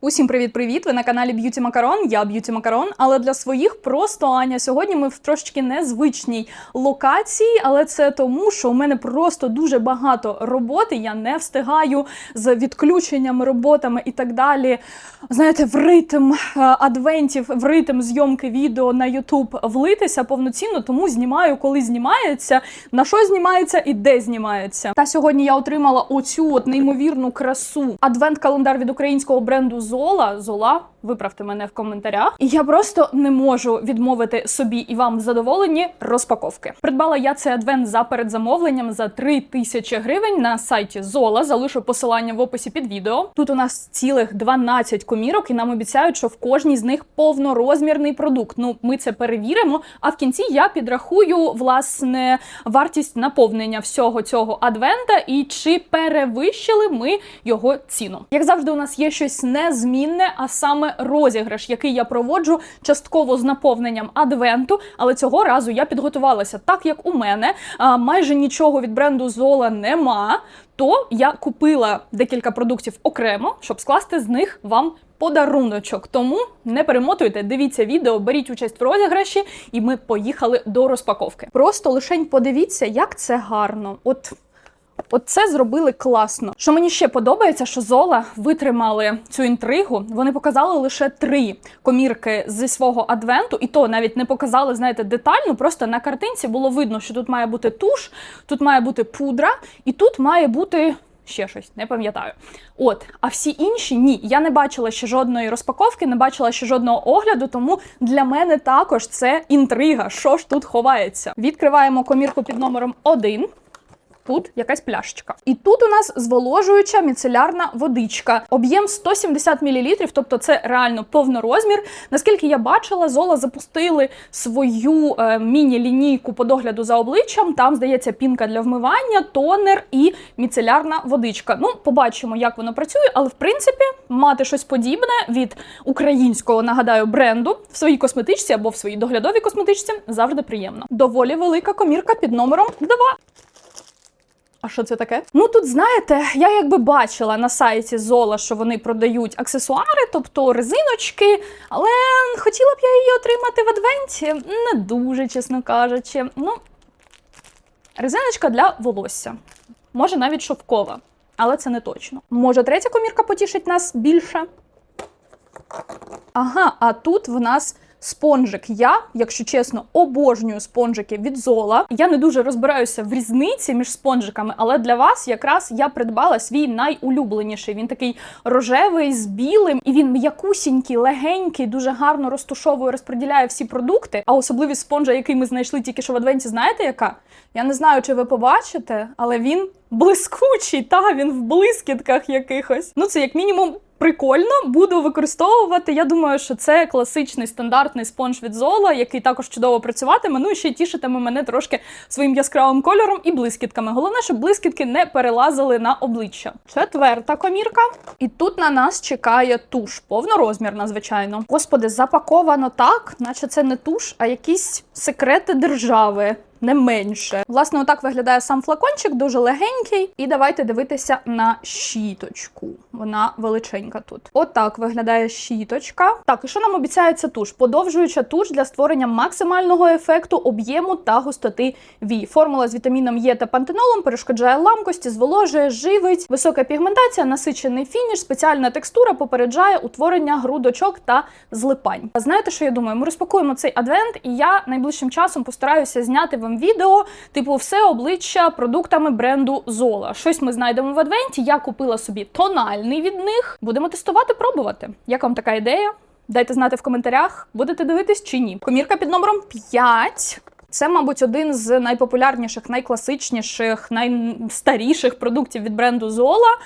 Усім привіт-привіт! Ви на каналі Б'юті Макарон. Я Б'юті Макарон, але для своїх просто Аня. Сьогодні ми в трошечки незвичній локації, але це тому, що у мене просто дуже багато роботи. Я не встигаю з відключеннями, роботами і так далі. Знаєте, в ритм е, адвентів, в ритм зйомки відео на YouTube влитися повноцінно, тому знімаю, коли знімається, на що знімається і де знімається. Та сьогодні я отримала оцю от неймовірну красу. Адвент-календар від українського бренду Зола. Зола, виправте мене в коментарях. І я просто не можу відмовити собі і вам в задоволенні розпаковки. Придбала я цей адвент за передзамовленням за 3 тисячі гривень на сайті Зола. Залишу посилання в описі під відео. Тут у нас цілих 12 комірок, і нам обіцяють, що в кожній з них повнорозмірний продукт. Ну, ми це перевіримо. А в кінці я підрахую власне вартість наповнення всього цього адвента і чи перевищили ми його ціну. Як завжди, у нас є щось незмінне, а саме розіграш, який я проводжу частково з наповненням адвенту. Але цього разу я підготувалася так, як у мене майже нічого від бренду Зола нема. То я купила декілька продуктів окремо, щоб скласти з них вам подаруночок. Тому не перемотуйте, дивіться відео, беріть участь в розіграші, і ми поїхали до розпаковки. Просто лишень подивіться, як це гарно. От. От це зробили класно. Що мені ще подобається, що Зола витримали цю інтригу. Вони показали лише три комірки зі свого адвенту, і то навіть не показали, знаєте, детально. Просто на картинці було видно, що тут має бути туш, тут має бути пудра, і тут має бути. Ще щось, не пам'ятаю. От, а всі інші ні. Я не бачила ще жодної розпаковки, не бачила ще жодного огляду, тому для мене також це інтрига. Що ж тут ховається? Відкриваємо комірку під номером 1. Тут якась пляшечка. І тут у нас зволожуюча міцелярна водичка. Об'єм 170 мл, тобто це реально повнорозмір. Наскільки я бачила, Зола запустили свою е, міні-лінійку по догляду за обличчям. Там, здається, пінка для вмивання, тонер і міцелярна водичка. Ну, побачимо, як воно працює, але в принципі мати щось подібне від українського, нагадаю, бренду в своїй косметичці або в своїй доглядовій косметичці завжди приємно. Доволі велика комірка під номером 2. А що це таке? Ну тут знаєте, я якби бачила на сайті Зола, що вони продають аксесуари, тобто резиночки, але хотіла б я її отримати в адвенті. Не дуже, чесно кажучи. Ну, резиночка для волосся. Може навіть шовкова, але це не точно. Може, третя комірка потішить нас більше. Ага, а тут в нас спонжик. Я, якщо чесно, обожнюю спонжики від Зола. Я не дуже розбираюся в різниці між спонжиками, але для вас якраз я придбала свій найулюбленіший. Він такий рожевий з білим, і він м'якусінький, легенький, дуже гарно розтушовує, розподіляє всі продукти. А особливість спонжа, який ми знайшли тільки що в адвенті, знаєте яка? Я не знаю, чи ви побачите, але він блискучий, та він в блискітках якихось. Ну це як мінімум. Прикольно, буду використовувати. Я думаю, що це класичний стандартний спонж від Зола, який також чудово працюватиме. Ну і ще тішитиме мене трошки своїм яскравим кольором і блискітками. Головне, щоб блискітки не перелазили на обличчя. Четверта комірка. І тут на нас чекає туш, повнорозмірна, звичайно. Господи, запаковано так, наче це не туш, а якісь секрети держави. Не менше. Власне, отак виглядає сам флакончик, дуже легенький. І давайте дивитися на щіточку. Вона величенька тут. Отак виглядає щіточка. Так, і що нам обіцяється туш? Подовжуюча туш для створення максимального ефекту, об'єму та густоти вій. Формула з вітаміном Е та пантенолом перешкоджає ламкості, зволожує, живить, висока пігментація, насичений фініш, спеціальна текстура попереджає утворення грудочок та злипань. Знаєте, що я думаю? Ми розпакуємо цей адвент, і я найближчим часом постараюся зняти вам відео, типу, все обличчя продуктами бренду Зола. Щось ми знайдемо в адвенті. Я купила собі тональний від них. Будемо тестувати, пробувати. Як вам така ідея? Дайте знати в коментарях, будете дивитись чи ні. Комірка під номером 5. Це, мабуть, один з найпопулярніших, найкласичніших, найстаріших продуктів від бренду Зола.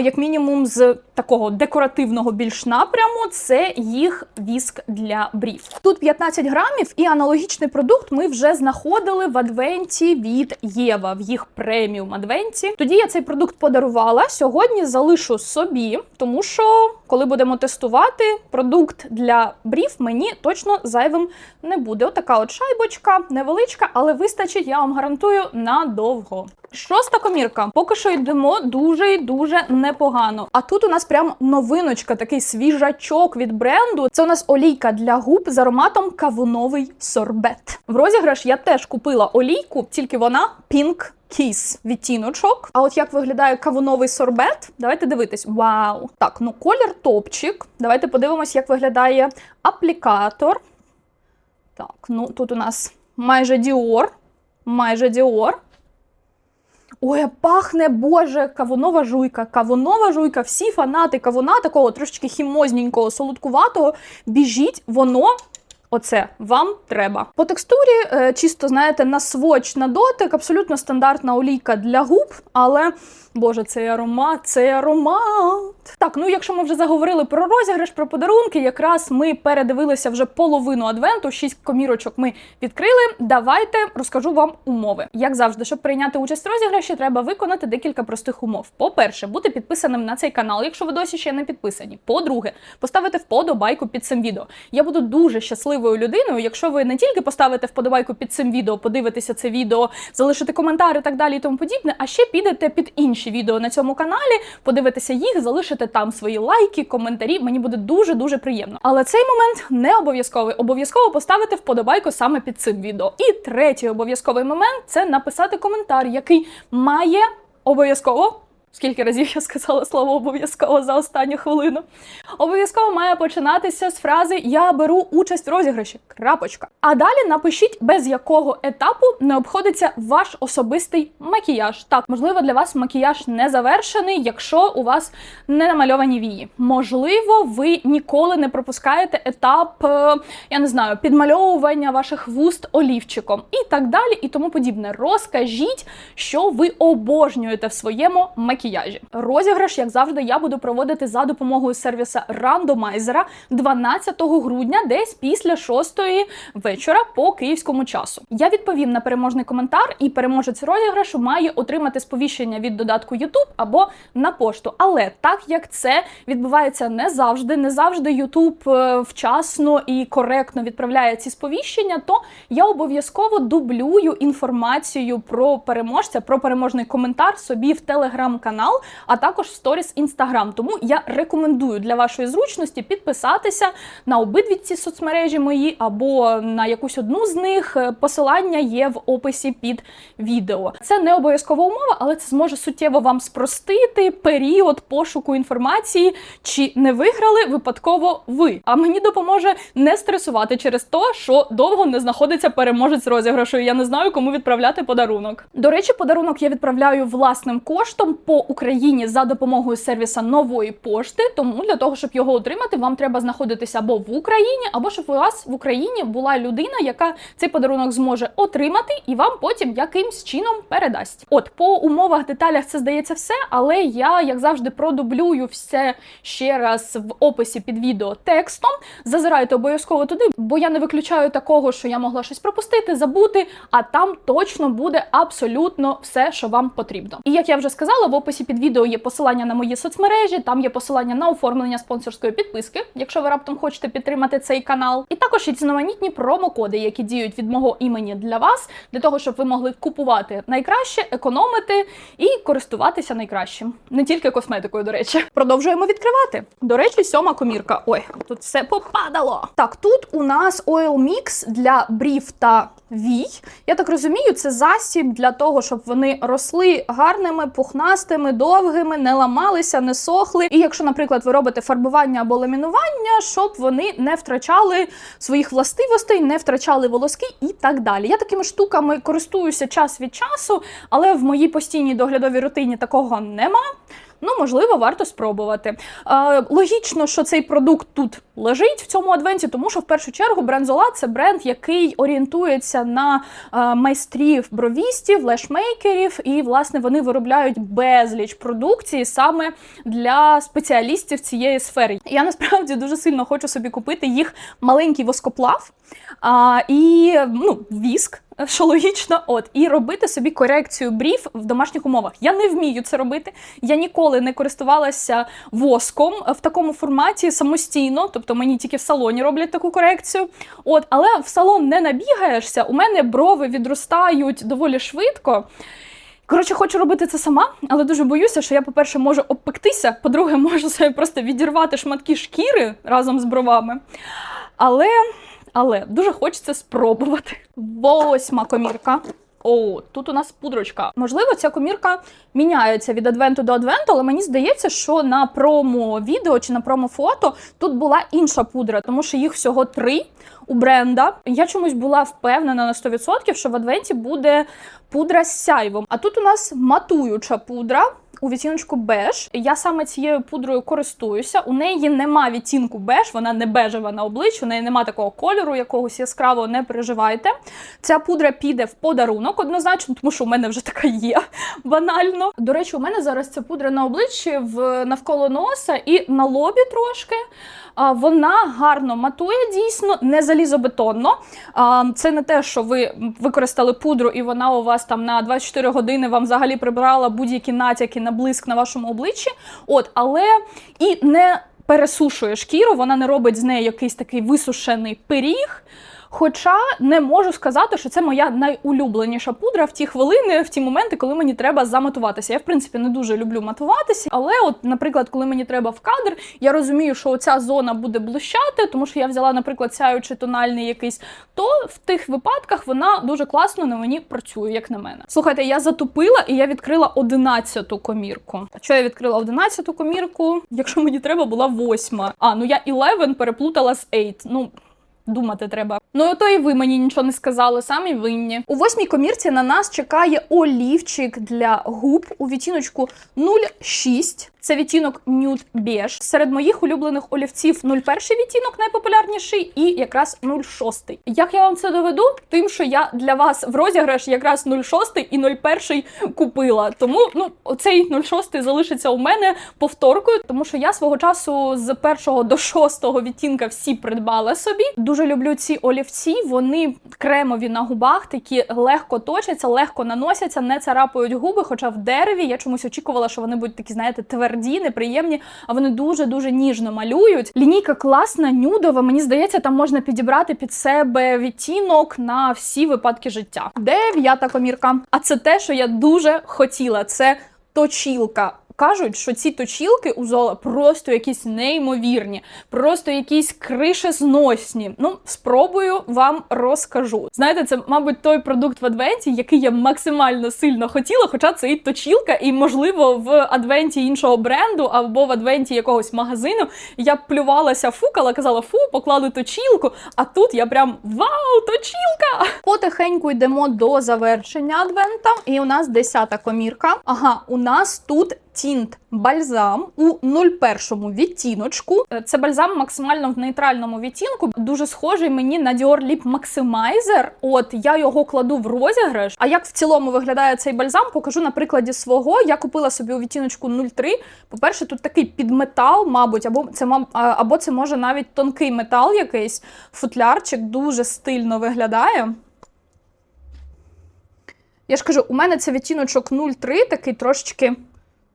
Як мінімум, з такого декоративного більш напряму, це їх віск для брів. Тут 15 грамів, і аналогічний продукт ми вже знаходили в адвенті від Єва, в їх преміум адвенті. Тоді я цей продукт подарувала. Сьогодні залишу собі, тому що коли будемо тестувати, продукт для брів мені точно зайвим не буде. Отака от шайбочка, невеличка, але вистачить, я вам гарантую, надовго. Шоста комірка. Поки що йдемо дуже і дуже непогано. А тут у нас прям новиночка, такий свіжачок від бренду. Це у нас олійка для губ з ароматом кавуновий сорбет. В розіграш я теж купила олійку, тільки вона Kiss відтіночок. А от як виглядає кавуновий сорбет? Давайте дивитись. Вау! Так, ну колір топчик. Давайте подивимось, як виглядає аплікатор. Так, ну тут у нас майже Dior. Майже Dior. Ой, пахне Боже, кавунова жуйка. Кавунова жуйка. Всі фанати кавуна, такого трошечки хімозненького, солодкуватого. Біжіть, воно. Оце вам треба. По текстурі, е, чисто знаєте, на своч, на дотик, абсолютно стандартна олійка для губ, але Боже, цей аромат, цей аромат. Так, ну якщо ми вже заговорили про розіграш, про подарунки, якраз ми передивилися вже половину адвенту, шість комірочок ми відкрили. Давайте розкажу вам умови. Як завжди, щоб прийняти участь в розіграші, треба виконати декілька простих умов. По-перше, бути підписаним на цей канал, якщо ви досі ще не підписані. По-друге, поставити вподобайку під цим відео. Я буду дуже щасливою людиною, якщо ви не тільки поставите вподобайку під цим відео, подивитеся це відео, залишите коментар і так далі, і тому подібне, а ще підете під інші відео на цьому каналі, подивитися їх, залишити там свої лайки, коментарі. Мені буде дуже дуже приємно. Але цей момент не обов'язковий. Обов'язково поставити вподобайку саме під цим відео. І третій обов'язковий момент це написати коментар, який має обов'язково. Скільки разів я сказала слово обов'язково за останню хвилину. Обов'язково має починатися з фрази Я беру участь в розіграші. Крапочка. А далі напишіть, без якого етапу не обходиться ваш особистий макіяж. Так, можливо, для вас макіяж не завершений, якщо у вас не намальовані вії. Можливо, ви ніколи не пропускаєте етап, е, я не знаю, підмальовування ваших вуст олівчиком і так далі, і тому подібне. Розкажіть, що ви обожнюєте в своєму макіяжі. Розіграш, як завжди, я буду проводити за допомогою сервіса рандомайзера 12 грудня, десь після 6 вечора по київському часу. Я відповім на переможний коментар, і переможець розіграшу має отримати сповіщення від додатку YouTube або на пошту. Але так як це відбувається не завжди, не завжди YouTube е, вчасно і коректно відправляє ці сповіщення, то я обов'язково дублюю інформацію про переможця, про переможний коментар собі в телеграм-канал, а також в сторіс Інстаграм. Тому я рекомендую для вашої зручності підписатися на обидві ці соцмережі мої або на якусь одну з них. Е, Посилання є в описі під відео. Це не обов'язкова умова, але це зможе суттєво вам спростити період пошуку інформації, чи не виграли випадково ви. А мені допоможе не стресувати через те, що довго не знаходиться переможець розіграшу. Я не знаю, кому відправляти подарунок. До речі, подарунок я відправляю власним коштом по Україні за допомогою сервіса нової пошти. Тому для того, щоб його отримати, вам треба знаходитися або в Україні, або щоб у вас в Україні була людина, яка цей подарунок зможе отримати і вам потім якимсь чином передасть. От по умовах, деталях це здається все, але я, як завжди, продублюю все ще раз в описі під відео текстом. Зазирайте обов'язково туди, бо я не виключаю такого, що я могла щось пропустити, забути, а там точно буде абсолютно все, що вам потрібно. І як я вже сказала, в описі під відео є посилання на мої соцмережі, там є посилання на оформлення спонсорської підписки, якщо ви раптом хочете підтримати цей канал. І також різноманітні промокоди, які діють від мого імені для вас, для того, щоб ви могли купувати найкраще, економити і користуватися найкращим. Не тільки косметикою, до речі. Продовжуємо відкривати. До речі, сьома комірка. Ой, тут все попадало. Так, тут у нас Oil Mix для брів та вій. Я так розумію, це засіб для того, щоб вони росли гарними, пухнастими, довгими, не ламалися, не сохли. І якщо, наприклад, ви робите фарбування або ламінування, щоб вони не втрачали своїх властивостей, не втрачали волоски і так далі. Я такими штуками користуюся час від часу, але в моїй постійній доглядовій рутині такого нема. Ну, можливо, варто спробувати. Е, логічно, що цей продукт тут лежить в цьому адвенті, тому що в першу чергу Zola – це бренд, який орієнтується на е, майстрів бровістів, лешмейкерів, і власне вони виробляють безліч продукції саме для спеціалістів цієї сфери. Я насправді дуже сильно хочу собі купити їх маленький воскоплав а, і ну, віск. Що логічно, от і робити собі корекцію брів в домашніх умовах. Я не вмію це робити. Я ніколи не користувалася воском в такому форматі самостійно, тобто мені тільки в салоні роблять таку корекцію. От, але в салон не набігаєшся. У мене брови відростають доволі швидко. Коротше, хочу робити це сама, але дуже боюся, що я, по-перше, можу обпектися, по-друге, можу собі просто відірвати шматки шкіри разом з бровами. Але, але дуже хочеться спробувати. Восьма комірка. О, тут у нас пудрочка. Можливо, ця комірка міняється від адвенту до адвенту, але мені здається, що на промо-відео чи на промо-фото тут була інша пудра, тому що їх всього три у бренда. Я чомусь була впевнена на 100%, що в адвенті буде пудра з сяйвом. А тут у нас матуюча пудра. У відтіночку беж. Я саме цією пудрою користуюся. У неї нема відтінку беж, вона не бежева на обличчі, у неї нема такого кольору, якогось яскравого, не переживайте. Ця пудра піде в подарунок однозначно, тому що у мене вже така є банально. До речі, у мене зараз ця пудра на обличчі в навколо носа і на лобі трошки. Вона гарно матує дійсно, не залізобетонно. Це не те, що ви використали пудру, і вона у вас там на 24 години вам взагалі прибрала будь-які натяки на блиск на вашому обличчі. От, але і не пересушує шкіру, вона не робить з неї якийсь такий висушений пиріг. Хоча не можу сказати, що це моя найулюбленіша пудра в ті хвилини, в ті моменти, коли мені треба заматуватися. Я, в принципі, не дуже люблю матуватися, але, от, наприклад, коли мені треба в кадр, я розумію, що ця зона буде блищати, тому що я взяла, наприклад, сяючий тональний якийсь, то в тих випадках вона дуже класно на мені працює, як на мене. Слухайте, я затупила і я відкрила одинадцяту комірку. А що я відкрила одинадцяту комірку? Якщо мені треба, була восьма. А ну я 11 переплутала з 8. Ну. Думати треба. Ну то і ви мені нічого не сказали, самі винні. У восьмій комірці на нас чекає олівчик для губ у відтіночку 0,6. Це відтінок Nude Beige. Серед моїх улюблених олівців 01 відтінок найпопулярніший і якраз 06. Як я вам це доведу? Тим, що я для вас в розіграш якраз 06 і 01 купила. Тому ну оцей 06 залишиться у мене повторкою, тому що я свого часу з першого до шостого відтінка всі придбала собі. Дуже люблю ці олівці. Вони кремові на губах, такі легко точаться, легко наносяться, не царапають губи. Хоча в дереві я чомусь очікувала, що вони будуть такі, знаєте, тверді, неприємні, а вони дуже дуже ніжно малюють. Лінійка класна, нюдова. Мені здається, там можна підібрати під себе відтінок на всі випадки життя. Дев'ята комірка. А це те, що я дуже хотіла. Це точілка. Кажуть, що ці точілки у Зола просто якісь неймовірні, просто якісь кришезносні. Ну, спробую вам розкажу. Знаєте, це, мабуть, той продукт в адвенті, який я максимально сильно хотіла, хоча це і точілка, і, можливо, в адвенті іншого бренду або в адвенті якогось магазину я плювалася, фукала, казала, фу, поклали точілку. А тут я прям вау, точілка! Потихеньку йдемо до завершення адвента, і у нас десята комірка. Ага, у нас тут. Тінт бальзам у 01 відтіночку. Е, Це бальзам максимально в нейтральному відтінку. Дуже схожий мені на Dior Lip Maximizer. От я його кладу в розіграш. А як в цілому виглядає цей бальзам, покажу на прикладі свого. Я купила собі у відтіночку 03. По-перше, тут такий підметал, мабуть, або це або це може навіть тонкий метал якийсь. Футлярчик дуже стильно виглядає. Я ж кажу, у мене це відтіночок 03, такий трошечки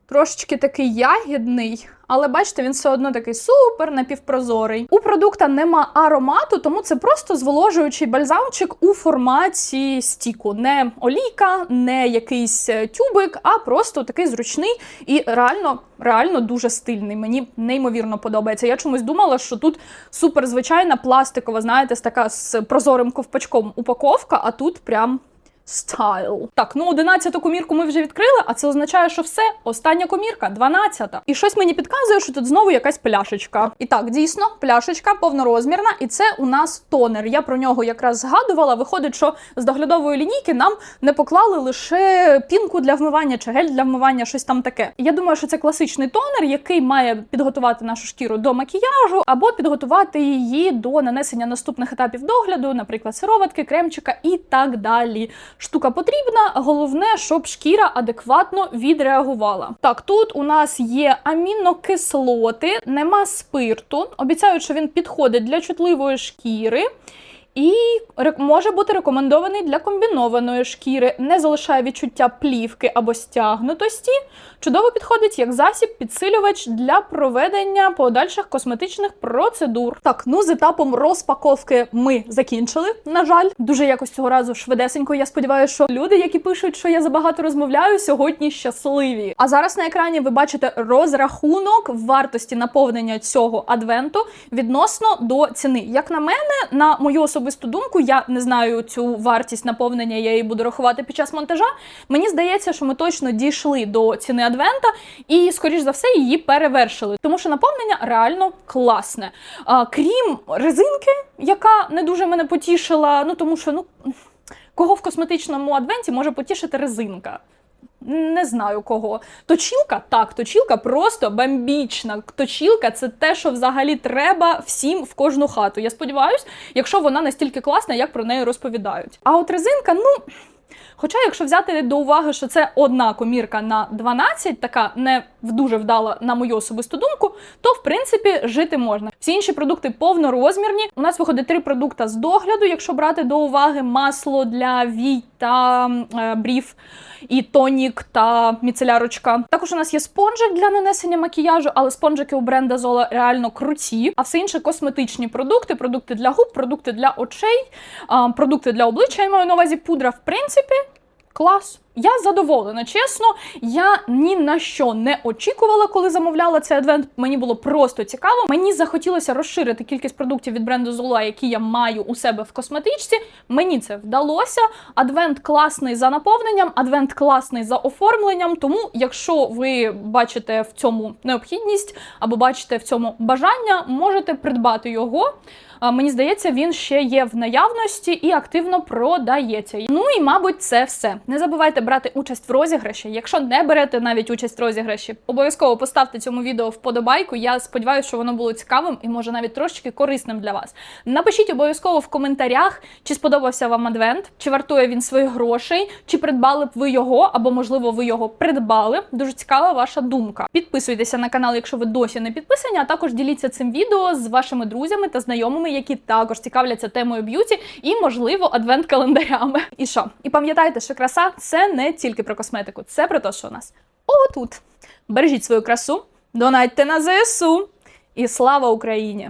трошечки такий ягідний, але бачите, він все одно такий супер напівпрозорий. У продукта нема аромату, тому це просто зволожуючий бальзамчик у форматі стіку. Не олійка, не якийсь е, тюбик, а просто такий зручний і реально, реально дуже стильний. Мені неймовірно подобається. Я чомусь думала, що тут супер звичайна пластикова, знаєте, така з прозорим ковпачком упаковка, а тут прям. Стайл. Так, ну 11-ту комірку ми вже відкрили, а це означає, що все, остання комірка, 12-та. І щось мені підказує, що тут знову якась пляшечка. І так, дійсно, пляшечка повнорозмірна, і це у нас тонер. Я про нього якраз згадувала. Виходить, що з доглядової лінійки нам не поклали лише пінку для вмивання чи гель для вмивання, щось там таке. Я думаю, що це класичний тонер, який має підготувати нашу шкіру до макіяжу, або підготувати її до нанесення наступних етапів догляду, наприклад, сироватки, кремчика і так далі штука потрібна. Головне, щоб шкіра адекватно відреагувала. Так, тут у нас є амінокислоти, нема спирту. Обіцяють, що він підходить для чутливої шкіри. І може бути рекомендований для комбінованої шкіри, не залишає відчуття плівки або стягнутості. Чудово підходить як засіб, підсилювач для проведення подальших косметичних процедур. Так, ну з етапом розпаковки ми закінчили. На жаль, дуже якось цього разу швидесенько. Я сподіваюся, що люди, які пишуть, що я забагато розмовляю, сьогодні щасливі. А зараз на екрані ви бачите розрахунок вартості наповнення цього адвенту відносно до ціни. Як на мене, на мою особисту думку, я не знаю цю вартість наповнення, я її буду рахувати під час монтажа. Мені здається, що ми точно дійшли до ціни адвента і, скоріш за все, її перевершили, тому що наповнення реально класне. А, крім резинки, яка не дуже мене потішила, ну тому що ну кого в косметичному адвенті може потішити резинка. Не знаю кого. Точілка? Так, точілка просто бомбічна. Точілка це те, що взагалі треба всім в кожну хату. Я сподіваюся, якщо вона настільки класна, як про неї розповідають. А от резинка, ну. Хоча, якщо взяти до уваги, що це одна комірка на 12, така не дуже вдала на мою особисту думку, то в принципі жити можна. Всі інші продукти повнорозмірні. У нас виходить три продукти з догляду, якщо брати до уваги масло для вій та е, брів, і тонік та міцелярочка. Також у нас є спонжик для нанесення макіяжу, але спонжики у бренда Zola реально круті. А все інше косметичні продукти, продукти для губ, продукти для очей, а, продукти для обличчя. Я маю на увазі пудра, в принципі, клас. Я задоволена, чесно. Я ні на що не очікувала, коли замовляла цей адвент. Мені було просто цікаво. Мені захотілося розширити кількість продуктів від бренду Zola, які я маю у себе в косметичці. Мені це вдалося. Адвент класний за наповненням, адвент класний за оформленням. Тому, якщо ви бачите в цьому необхідність або бачите в цьому бажання, можете придбати його. Мені здається, він ще є в наявності і активно продається. Ну і мабуть, це все. Не забувайте брати участь в розіграші. Якщо не берете навіть участь в розіграші, обов'язково поставте цьому відео вподобайку. Я сподіваюся, що воно було цікавим і може навіть трошечки корисним для вас. Напишіть обов'язково в коментарях, чи сподобався вам адвент, чи вартує він своїх грошей, чи придбали б ви його, або можливо ви його придбали. Дуже цікава ваша думка. Підписуйтеся на канал, якщо ви досі не підписані, а також діліться цим відео з вашими друзями та знайомими, які також цікавляться темою б'юті і, можливо, адвент-календарями. І що? І пам'ятайте, що краса це не тільки про косметику, це про те, що у нас отут. Бережіть свою красу, донайте на ЗСУ і слава Україні!